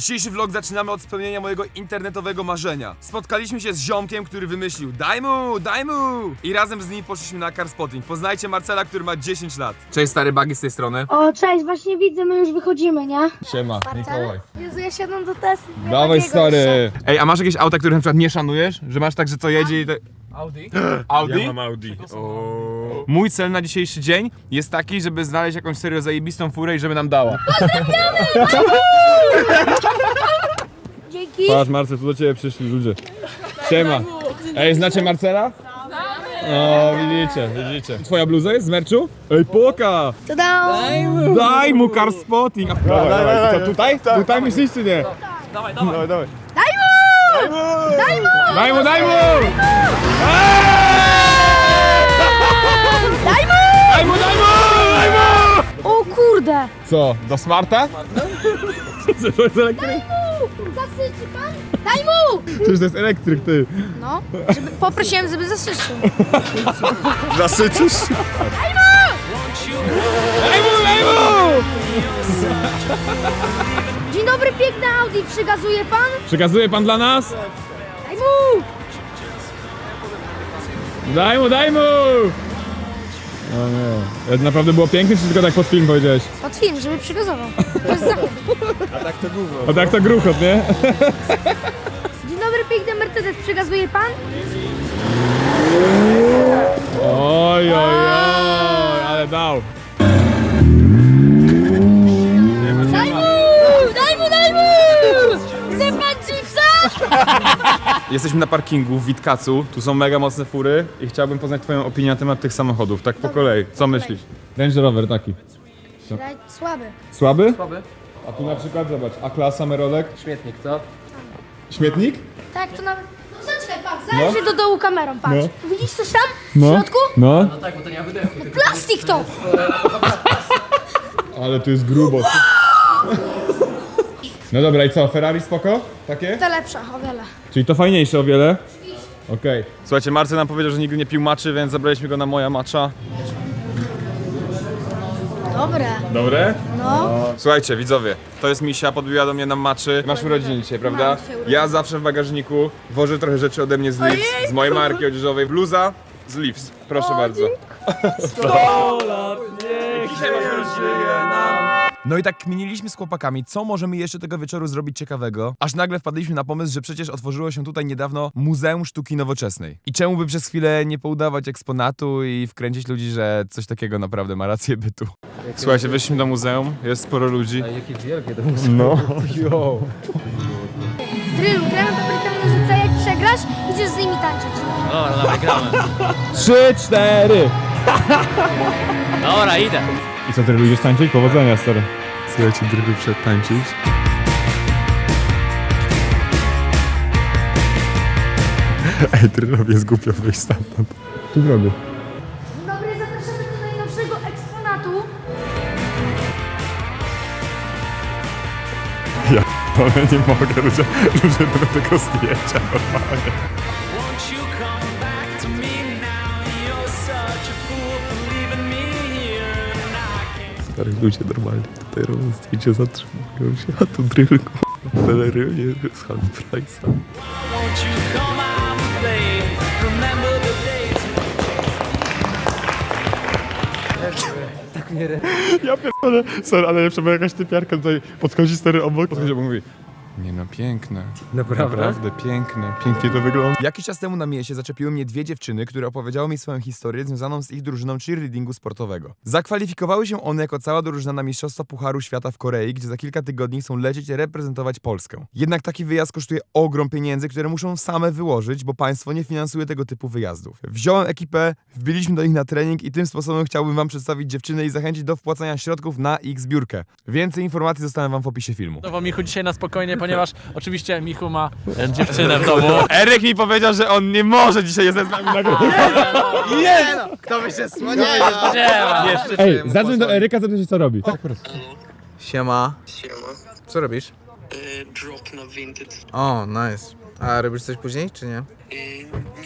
Dzisiejszy vlog zaczynamy od spełnienia mojego internetowego marzenia. Spotkaliśmy się z ziomkiem, który wymyślił daj mu, daj mu! I razem z nim poszliśmy na car spotting. Poznajcie Marcela, który ma 10 lat. Cześć stary bagi z tej strony. O, cześć, właśnie widzę, my już wychodzimy, nie? Siema, Mikołaj. Jezu, ja siadam do Tesli. Dawaj stary. Ej, a masz jakieś auta, które na przykład nie szanujesz? Że masz tak, że co jedzie i te... Audi? Audi? Ja mam Audi. O. Mój cel na dzisiejszy dzień jest taki, żeby znaleźć jakąś serio zajebistą furę i żeby nam dała. Dzięki. Patrz Marcel, tu do ciebie przyszli ludzie. Siema. Ej, znacie Marcela? O, widzicie, widzicie. Twoja bluza jest z merczu? Ej, poka! To dam. Daj mu car spotting! Dawaj, dawaj, Co, tutaj? Tutaj myślisz czy nie? Dawaj, dawaj. dawaj. Daj mu! Daj mu! Daj mu, daj mu! Daj mu! Daj mu, daj mu! Daj mu! O kurde! Co, do smarta? To jest elektryk? Zasyczy pan? Daj mu! Przecież to jest elektryk, ty. No, żeby, poprosiłem, żeby zasyczył. Zasycisz? Daj mu! Daj mu, daj mu! Dzień dobry, piękny Audi, przygazuje pan? Przekazuje pan dla nas? Daj mu! Daj mu, daj mu! O nie. To naprawdę było piękne, czy tylko tak pod film powiedziałeś? Pod film, żeby przygazował. To jest zachęt. A tak to gruchot, nie? Dzień dobry, piękny Mercedes, przygazuje pan? Oj, oj, oj, ale dał. Jesteśmy na parkingu w Witkacu, tu są mega mocne fury i chciałbym poznać twoją opinię na temat tych samochodów, tak po kolei. Co myślisz? Range Rover taki. Słaby. Słaby? Słaby. A tu na przykład, zobacz, A-klasa, Merolek. Śmietnik, co? Śmietnik? Tak, to nawet... No zaczekaj, patrz, zajrzyj do dołu kamerą, patrz. Widzisz coś tam? W No. środku? No. No tak, bo to nie ma wydechu. Plastik to! Ale tu jest grubo. No dobra, i co, Ferrari spoko? Takie? To lepsza, o wiele. Czyli to fajniejsze o wiele? Okej. Słuchajcie, Marcy nam powiedział, że nigdy nie pił maczy, więc zabraliśmy go na moja macza. Dobre. Dobre? No. Słuchajcie, widzowie, to jest misia, podbiła do mnie na maczy. Masz urodziny dzisiaj, prawda? Mam dzisiaj urodziny. Ja zawsze w bagażniku wożę trochę rzeczy ode mnie z Leaves, z mojej marki odzieżowej. Bluza z Leaves, proszę bardzo. No i tak kminiliśmy z chłopakami, co możemy jeszcze tego wieczoru zrobić ciekawego, aż nagle wpadliśmy na pomysł, że przecież otworzyło się tutaj niedawno Muzeum Sztuki Nowoczesnej. I czemu by przez chwilę nie poudawać eksponatu i wkręcić ludzi, że coś takiego naprawdę ma rację bytu. Słuchajcie, weszliśmy do muzeum, jest sporo ludzi. Jakie wielkie to musi No. Drylu, gramy paprykami rzuca, jak przegrasz, idziesz z nimi tańczyć. Dobra, dawaj, gramy. Trzy, cztery! Dobra, idę. I co, ty lubisz tańczyć? Powodzenia, stary. Słuchajcie, drugi przed tańczyć. Ej, Drylowi jest głupio wyjść stamtąd. Tu drogi. Dzień dobry, zapraszamy do najnowszego eksponatu. Ale nie mogę, ludzie, ludzie będą tego zdjęcia normalnie. I can't. Stary, ludzie normalnie tutaj robią zdjęcia, zatrzymują się, a tu Dryl, k***a, pelerynie z the days Ja pierdolę, sorry, ale jeszcze była jakaś typiarka tutaj, podchodzi stary obok, podchodzi obok mówi nie no, piękne. Naprawdę? Naprawdę piękne. Pięknie to wygląda. Jakiś czas temu na mieście zaczepiły mnie dwie dziewczyny, które opowiedziały mi swoją historię związaną z ich drużyną cheerleadingu sportowego. Zakwalifikowały się one jako cała drużyna na Mistrzostwa Pucharu Świata w Korei, gdzie za kilka tygodni chcą lecieć i reprezentować Polskę. Jednak taki wyjazd kosztuje ogrom pieniędzy, które muszą same wyłożyć, bo państwo nie finansuje tego typu wyjazdów. Wziąłem ekipę, wbiliśmy do nich na trening i tym sposobem chciałbym wam przedstawić dziewczyny i zachęcić do wpłacania środków na ich zbiórkę. Więcej informacji zostawiam wam w opisie filmu. No bo Michu dzisiaj na spokojnie, ponieważ oczywiście Michu ma e, dziewczynę w domu. Eryk mi powiedział, że on nie może dzisiaj jest z nami nagrywać. Nie ma. Ej, zadzwoń do Eryka, zapytaj się co robi. Tak, Siema. Siema. Co robisz? Y, drop na Vinted. O, nice. A robisz coś później, czy nie? Y,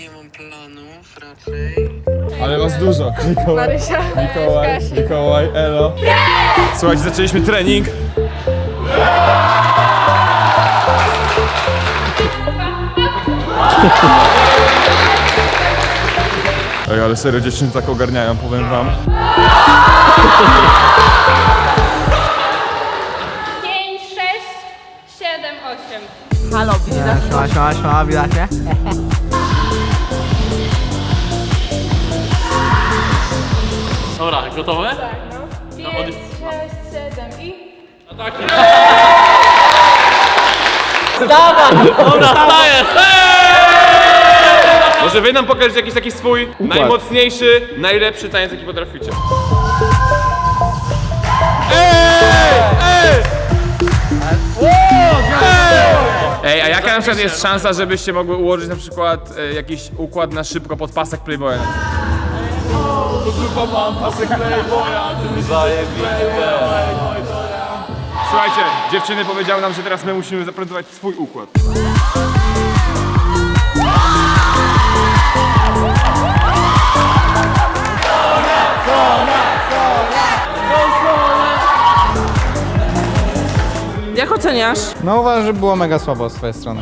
nie mam planów raczej. Ale was dużo. Mikołaj, Mikołaj, Mikołaj, elo. Słuchajcie, zaczęliśmy trening. Ej, ale serio, dziewczyny tak ogarniają, powiem wam. 5, 6, 7, 8. Halo, widzisz? Siema, siema, siema, widacie? Dobra, gotowe? Tak, no. 5, 6, 7 i... Dobra, wstaję! Może wy nam pokażecie jakiś taki swój najmocniejszy, najlepszy taniec, jaki potraficie. Ej, a jaka na przykład jest szansa, żebyście mogły ułożyć na przykład e, jakiś układ na szybko pod pasek Playboya? Słuchajcie, dziewczyny powiedziały nam, że teraz my musimy zaprezentować swój układ. Oceniasz? No uważam, że było mega słabo z twojej strony.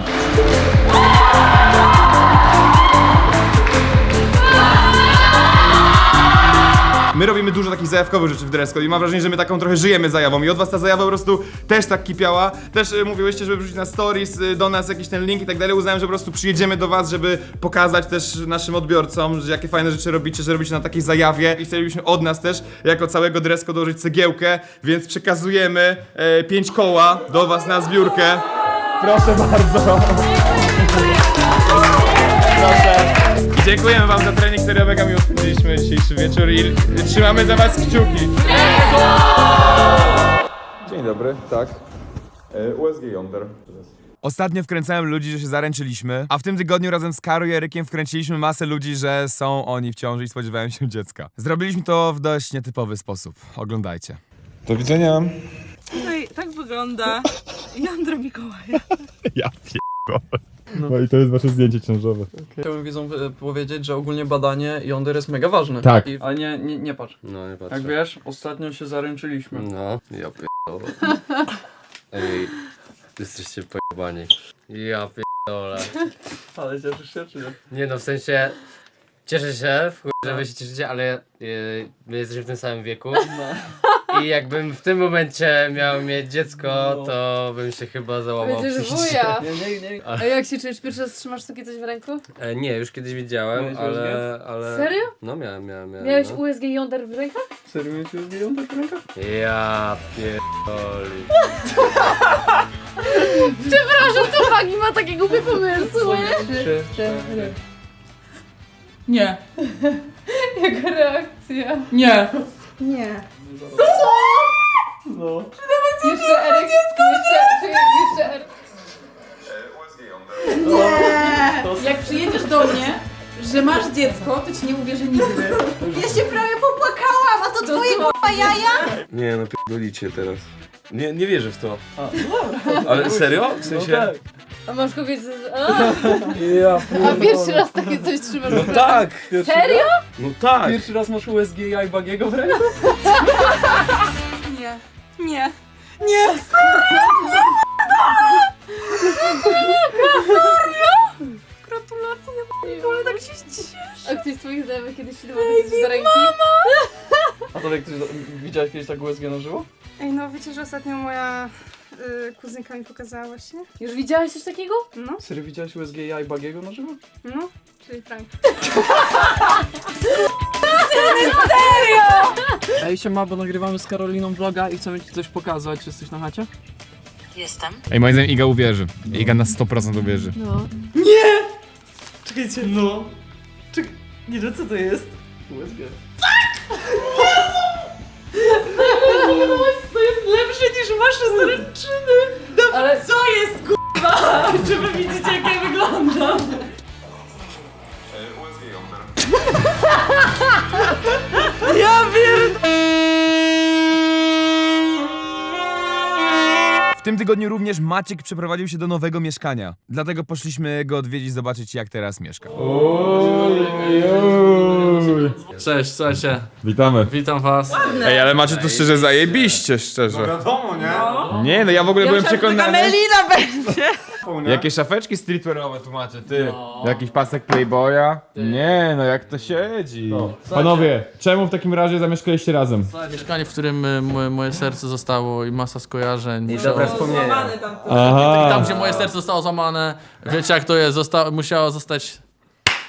My robimy dużo takich zajawkowych rzeczy w Dresko i mam wrażenie, że my taką trochę żyjemy zajawą i od was ta zajawa po prostu też tak kipiała. Też y, mówiłyście, żeby wrzucić na stories y, do nas jakiś ten link i tak dalej. Uznałem, że po prostu przyjedziemy do was, żeby pokazać też naszym odbiorcom, że jakie fajne rzeczy robicie, że robicie na takiej zajawie i chcielibyśmy od nas też, jako całego Dresko, dołożyć cegiełkę, więc przekazujemy e, pięć koła do was na zbiórkę. Proszę bardzo. I dziękujemy wam za trening, serio mega miło spędziliśmy dzisiejszy wieczór i trzymamy za was kciuki. Dzień dobry, tak. USG Yonder. Ostatnio wkręcałem ludzi, że się zaręczyliśmy, a w tym tygodniu razem z Karo i Erykiem wkręciliśmy masę ludzi, że są oni w ciąży i spodziewają się dziecka. Zrobiliśmy to w dość nietypowy sposób. Oglądajcie. Do widzenia. Tutaj tak wygląda Jandro Mikołaja. Ja pierdolę. No i to jest wasze zdjęcie ciążowe. Chciałbym widzom e, powiedzieć, że ogólnie badanie jąder jest mega ważne. Tak. I, ale nie, nie, nie patrz. No nie patrzę. Jak wiesz, ostatnio się zaręczyliśmy. No, ja pierdolę. Ej, jesteście pojebani. Ja pierdolę. Ale cieszysz się, czy nie? Nie no, w sensie... Cieszę się, w chuj, że wy się cieszycie, ale yy, my jesteśmy w tym samym wieku. I jakbym w tym momencie miał mieć dziecko, to bym się chyba załamał Będziesz wuja. Nie, nie, nie. A jak się czujesz? Pierwszy raz trzymasz takie coś w ręku? E, nie, już kiedyś widziałem, Miałeś ale, ale... Serio? No miałem, miałem, miałem. Miałeś no. USG Yonder w rękach? Serio mieć jąder w rękach? Ja pierdoli. Przepraszam, to Wagi ma takie głupie pomysły. Trzy, cztery. Nie, Jaka reakcja. nie. Nie. No. Jeszcze Eryk, jeszcze, jeszcze Eryk. Jak przyjedziesz do mnie, że masz dziecko, to ci nie uwierzę nigdy. Ja się prawie popłakałam, a to twoje k***a jaja? Nie no, pierdolicie teraz. Nie, nie wierzę w to. Ale serio? W sensie... tak. A masz kobiety... A, Ja a pierwszy raz takie coś trzymasz w No ręku? tak! Serio? No tak! Pierwszy raz masz USG Jajbagiego w ręku? Nie, nie, nie. Gratulacje, ale tak się cieszę. A ktoś z twoich znajomych kiedyś takie coś do ręki? A to jak ktoś widziałeś kiedyś tak USG na żywo? Ej, no wiecie, że ostatnio moja y, kuzynka mi pokazała właśnie? Już widziałeś coś takiego? No, Serio widziałeś USG Jajbagiego na żywo? no, czyli prank. Ej, siema, bo nagrywamy z Karoliną vloga i chcemy ci coś pokazać. Czy jesteś na chacie? Jestem. Ej, moim zdaniem Iga uwierzy. Iga na 100% uwierzy. No. Czekajcie, no. Czek... Nie wiem, co to jest. USG. Lepsze niż wasze zaręczyny. Dobra, Ale- co jest k***a? Czy wy widzicie, jak ja wyglądam? Ja pierd... W tym tygodniu również Maciek przeprowadził się do nowego mieszkania. Dlatego poszliśmy go odwiedzić, zobaczyć jak teraz mieszka. Cześć, słuchajcie, Witamy. witam was. Ej, ale macie tu szczerze zajebiście, szczerze. No wiadomo, nie? Nie, no ja w ogóle byłem przekonany. Melina będzie! Jakie szafeczki streetwearowe tu macie, ty? Jakiś pasek Playboya? Nie, no jak to siedzi. Panowie, czemu w takim razie zamieszkaliście razem? Mieszkanie, w którym y, moje, moje serce zostało i masa skojarzeń. I dobre wspomnienia. Aha. Tam, gdzie moje serce zostało złamane, wiecie jak to jest, zosta- musiało zostać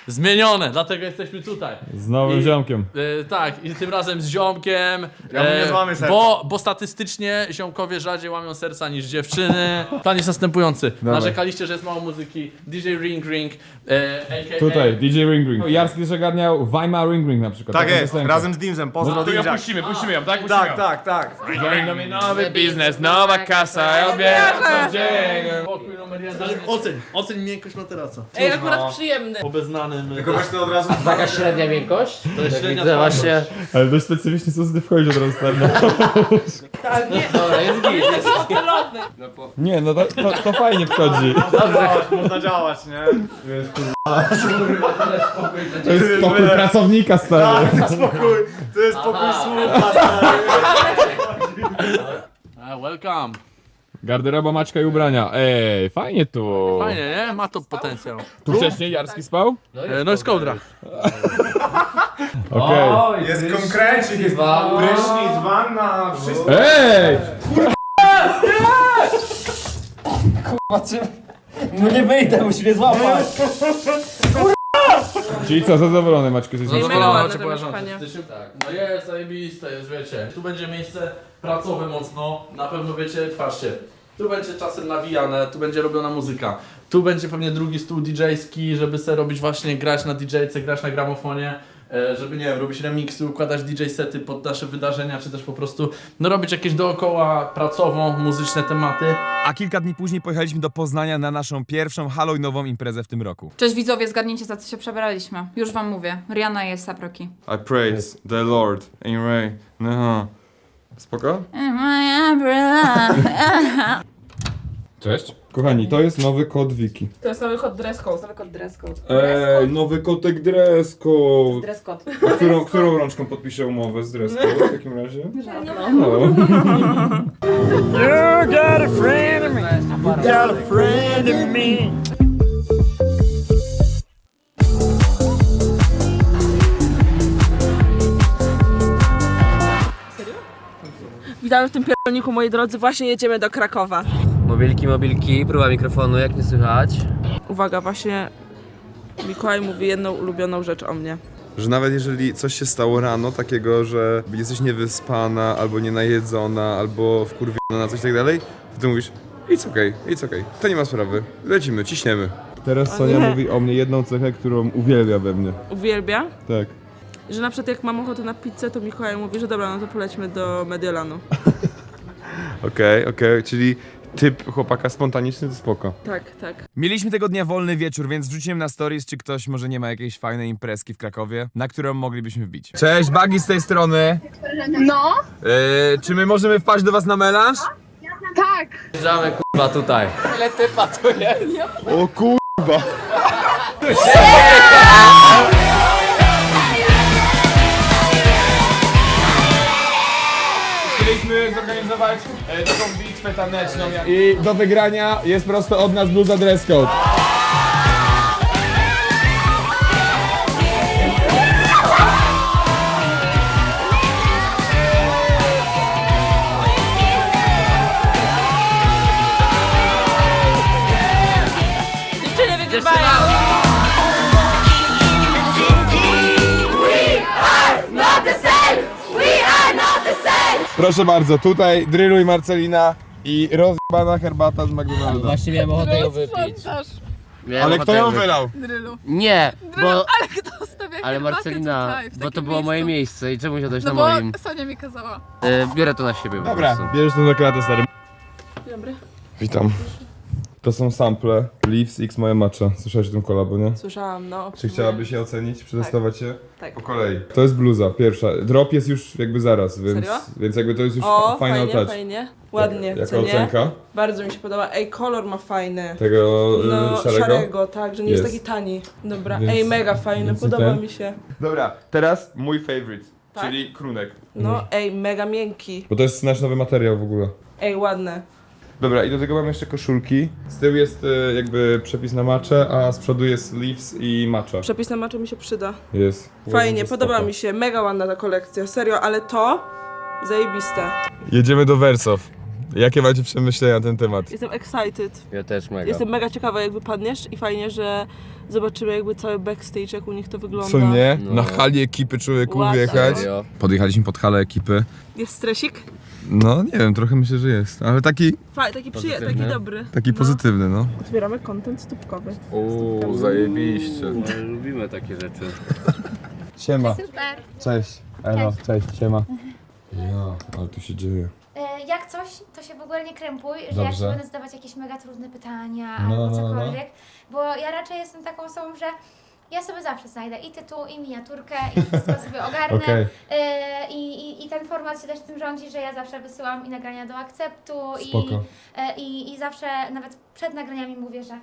zmienione, dlatego jesteśmy tutaj. Z nowym I- ziomkiem. E, tak, i tym razem z ziomkiem. Ja mu nie złamię serca. bo, bo statystycznie ziomkowie rzadziej łamią serca niż dziewczyny. Plan jest następujący. Dawaj. Narzekaliście, że jest mało muzyki. DJ Ring Ring. E, aka Tutaj, DJ Ring Ring. Jarski zagadniał Weimar Ring Ring na przykład. Tak taką jest, piosenkę. razem z Dimsem, pozdro No to ją puścimy, puścimy ją, tak? Puścimy Tak, ją. tak, tak. Join nowy biznes, nowa kasa, ja odbieram co dzień. Pokój numer jeden. Oceń, oceń miękkość materaca. Ej, akurat przyjemny. Po beznanym... Tylko to od razu. Taka średnia miękkość? To jest tak średnia widzę właśnie. Ale dość specyficznie co ty wchodzisz od razu stary. Tak, nie. Dobra, jest git. Jest... Hotelowy. Nie, no to, to, to fajnie wchodzi. Działać, można działać, nie? To jest spokój pracownika stary. To jest spokój, to jest spokój słupa, stary. A, welcome. Garderoba, maczka i ubrania. Ej, fajnie tu. Fajnie, nie? Ma to potencjał. Tu wcześniej Jarski spał? E, no i skołdra. Okej. Jest konkrecik, jest prysznic, wanna, wszystko. Ej! No nie wyjdę, musi mnie złapać. Czyli co, zadowolony Maćku jesteś? mega Zadowolony, mieszkanie. Jesteśmy- tak. No jest, zajebiste jest, wiecie. Tu będzie miejsce pracowe mocno, na pewno wiecie, patrzcie. Tu będzie czasem nawijane, tu będzie robiona muzyka. Tu będzie pewnie drugi stół DJ-ski, żeby sobie robić właśnie, grać na DJ-ce, grać na gramofonie. E, Żeby, nie wiem, robić remixy, układać DJ-sety pod nasze wydarzenia, czy też po prostu, no robić jakieś dookoła pracową, muzyczne tematy. A kilka dni później pojechaliśmy do Poznania na naszą pierwszą Halloweenową imprezę w tym roku. Cześć widzowie, zgadnijcie za co się przebraliśmy. Już wam mówię. Rihanna jest Saproki. I praise the Lord in rain. No. Spoko? Cześć. Kochani, to jest nowy kod Wiki. To jest nowy kod dress code. Nowy kod dress code. Ej, nowy kotek dress code. Dress code. A którą, którą rączką podpiszę umowę z dress code w takim razie? No. Witamy w tym pierdolniku, moi drodzy. Właśnie jedziemy do Krakowa. Mobilki, mobilki, próba mikrofonu, jak nie słychać? Uwaga, właśnie Mikołaj mówi jedną ulubioną rzecz o mnie. Że nawet jeżeli coś się stało rano, takiego, że jesteś niewyspana, albo nienajedzona, albo wkurwiona na coś tak dalej, to ty mówisz, it's okay, it's okay, to nie ma sprawy, lecimy, ciśniemy. Teraz Sonia nie. mówi o mnie jedną cechę, którą uwielbia we mnie. Uwielbia, Tak. że na przykład jak mam ochotę na pizzę, to Mikołaj mówi, że dobra, no to polećmy do Mediolanu. Okej, okej, czyli typ chłopaka spontaniczny to spoko. Tak, tak. Mieliśmy tego dnia wolny wieczór, więc wrzuciłem na stories, czy ktoś może nie ma jakiejś fajnej imprezki w Krakowie, na którą moglibyśmy wbić. Cześć, Bagi z tej strony. No, Yy, czy my możemy wpaść do was na melanż? tak. Jeżdżamy kurwa tutaj. Ile typa tu jest? O kurwa. Chcieliśmy zorganizować e, taką bitwę taneczną i do wygrania jest prosto od nas bluza dress code. Dziewczyny wygrywają! Proszę bardzo, tutaj Dryluj Marcelina i rozbana herbata z McDonalda. Właśnie miałem ochotę ją wypić. Miałem Ale ochotę kto ją wypić. wylał? Nie, bo... Ale kto stawia Ale Marcelina, tutaj, w bo to takim było moje miejscu? miejsce i czemu siadać No na bo moim? Sonia mi kazała. E, biorę to na siebie po Dobra, prostu. bierzesz to na klatę, stary. Dobry. Witam. To są sample Leaves X Moja Matcha. Słyszałeś o tym kolabo, nie? Słyszałam, no. Czy chciałabyś je ocenić, przetestować je? Tak. Po kolei. To jest bluza, pierwsza. Drop jest już jakby zaraz, więc, Serio? więc jakby to jest już O, final fajnie, touch. fajnie. Ładnie, Jaka co nie? ocenka Bardzo mi się podoba. Ej, kolor ma fajny. tego y, No, szarego? szarego, tak, że nie jest, Jest. taki tani. Dobra, Więc- ej, mega fajny, więc i podoba ten? mi się. Dobra, teraz mój favorite, Tak? czyli krunek. No, ej, mega miękki. Bo to jest nasz nowy materiał w ogóle. Ej, ładne. Dobra, i do tego mam jeszcze koszulki. Z tyłu jest y, jakby przepis na macze, a z przodu jest Leaves i matcha. Przepis na maczo mi się przyda. Jest. Fajnie, Spoko. podoba mi się, mega ładna ta kolekcja, serio, ale to zajebiste. Jedziemy do Wersow. Jakie macie przemyślenia na ten temat? Jestem excited. Ja też mega. Jestem mega ciekawa jak wypadniesz i fajnie, że zobaczymy jakby cały backstage, jak u nich to wygląda. Co nie? No. Na hali ekipy człowieku Ładnie. wjechać. Serio? Podjechaliśmy pod halę ekipy. Jest stresik? No nie wiem, trochę myślę, że jest, ale taki, Fajnie, taki przyje, taki Pozytywny. dobry. taki No. pozytywny, no. Otwieramy content stópkowy. Uuu, zajebiście. No, lubimy takie rzeczy. Siema. Super. Cześć. Elo, cześć, siema. Ja, ale tu się dzieje. E, jak coś, to się w ogóle nie krępuj, że ja Dobrze. ci będę zadawać jakieś mega trudne pytania No, albo no, no. cokolwiek, bo ja raczej jestem taką osobą, że ja sobie zawsze znajdę i tytuł, i miniaturkę, i wszystko sobie ogarnę. Okej. E, i, i, I ten format się też tym rządzi, że ja zawsze wysyłam i nagrania do akceptu i, Spoko. e, i, i zawsze nawet przed nagraniami mówię, że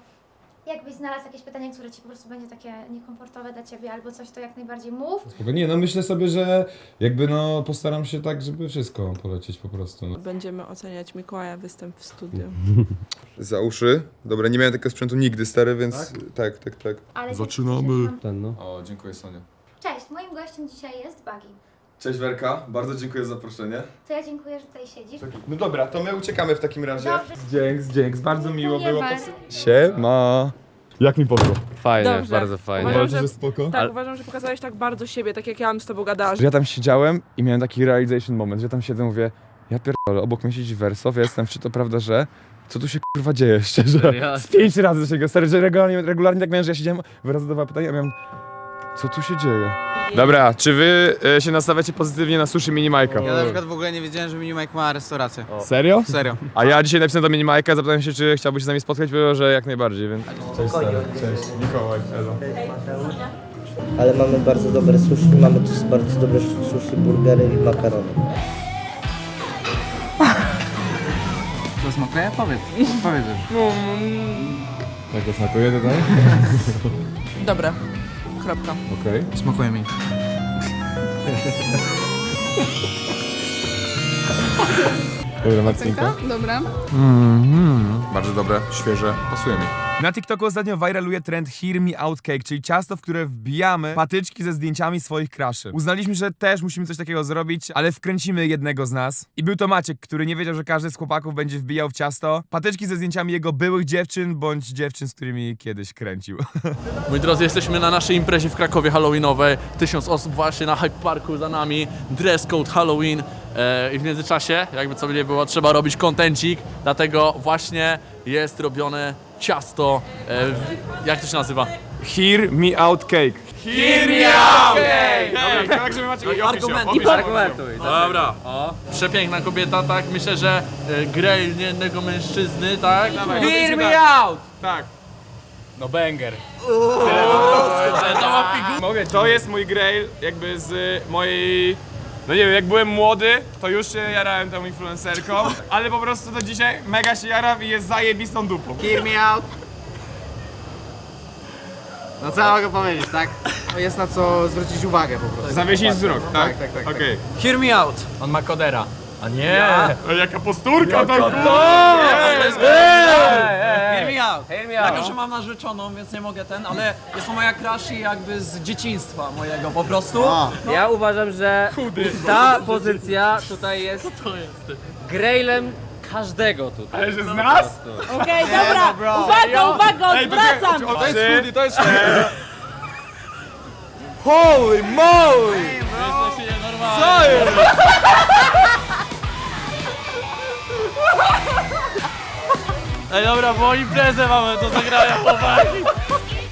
jakbyś znalazł jakieś pytanie, które ci po prostu będzie takie niekomfortowe dla ciebie albo coś, to jak najbardziej mów. Spoko. Nie, no myślę sobie, że jakby no postaram się tak, żeby wszystko polecieć po prostu. No. Będziemy oceniać Mikołaja występ w studiu. Za uszy. Dobra, nie miałem takiego sprzętu nigdy, stary, więc tak, tak, tak. Ale Zaczynamy. Ten no. O, dziękuję Sonia. Cześć, moim gościem dzisiaj jest Bagi. Cześć Werka, bardzo dziękuję za zaproszenie. To ja dziękuję, że tutaj siedzisz. No dobra, to my uciekamy w takim razie. Dobrze. Dzięks, dzięks, bardzo miło Dziękuję było. bardzo. Siema. Jak mi poszło? Fajnie, Dobrze. bardzo fajnie. Uważam, Uważasz, że- że spoko? Tak, uważam, że pokazałeś tak bardzo siebie, tak jak ja bym z tobą gadała. Że ja tam siedziałem i miałem taki realization moment, że tam siedzę mówię, ja pierdolę, obok mnie siedzi Wersow, ja jestem, czy to prawda, że co tu się kurwa dzieje, szczerze? Serio? Z pięć razy się go, stary, że regularnie, regularnie tak miałem, że ja siedziałem, wyraz zadawała pytania, a miałem, co tu się dzieje? Dobra, czy wy e, się nastawiacie pozytywnie na sushi Mini Majka? Ja na przykład w ogóle nie wiedziałem, że Minimike ma restaurację. Serio? Serio. A ja dzisiaj napisałem do Mini Majka, zapytałem się, czy chciałby się z nami spotkać, powiedział, że jak najbardziej, więc... Cześć, stary. Cześć, Mikołaj, elo. Ale mamy bardzo dobre sushi, mamy też bardzo dobre sushi, burgery i makarony. To smakuje? Powiedz. Powiedz już. Jak to smakuje tutaj? Dobra, kropka. Okej. Smakuje mi. Dobra, Marcinka. Dobra. Bardzo dobre, świeże, pasuje mi. Na TikToku ostatnio viraluje trend Hear Me Out Cake, czyli ciasto, w które wbijamy patyczki ze zdjęciami swoich kraszy. Uznaliśmy, że też musimy coś takiego zrobić, ale wkręcimy jednego z nas. I był to Maciek, który nie wiedział, że każdy z chłopaków będzie wbijał w ciasto patyczki ze zdjęciami jego byłych dziewczyn, bądź dziewczyn, z którymi kiedyś kręcił. Moi drodzy, jesteśmy na naszej imprezie w Krakowie Halloweenowej. Tysiąc osób właśnie na Hype Parku za nami. Dress code Halloween. E, I w międzyczasie, jakby co by nie było, trzeba robić kontencik. Dlatego właśnie jest robione ciasto. E, jak to się nazywa? Hear Me Out Cake. Hear me out! Dobra, tak, żeby Maciek I argumentuj. Argumentuj. Dobra. Przepiękna kobieta, tak? Myślę, że e, grail niejednego mężczyzny, tak? Hear Me Out! Tak. No banger. Mogę, to jest mój grail jakby z mojej... No nie wiem, jak byłem młody, to już się jarałem tą influencerką, ale po prostu do dzisiaj mega się jaram i jest zajebistą dupą. Hear me out. No co ja mogę powiedzieć, tak? Jest na co zwrócić uwagę po prostu. Zawiesić wzrok, tak? tak, tak, tak. Okej. Hear me out. On ma kodera. A nie! Okay. Jaka posturka tam Hear me out. Hear me Jako, out. że mam narzeczoną, więc nie mogę ten, ale jest to moja crush i jakby z dzieciństwa mojego po prostu. Ja uważam, że ta pozycja tutaj jest grailem każdego tutaj. Ale że z nas? Okej, dobra, uwaga, uwaga, odwracam! To jest chudy, to jest. Holy moly! Co jest? Ej, dobra, bo imprezę mamy do zagrania, chłopaki.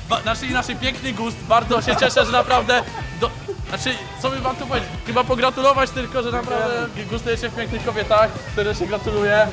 Ba- Naszej, naszej piękny gust, bardzo się cieszę, że naprawdę... Do... Znaczy, co bym wam tu powiedzieć? Chyba pogratulować tylko, że naprawdę gustujecie w pięknych kobietach, które się gratuluję.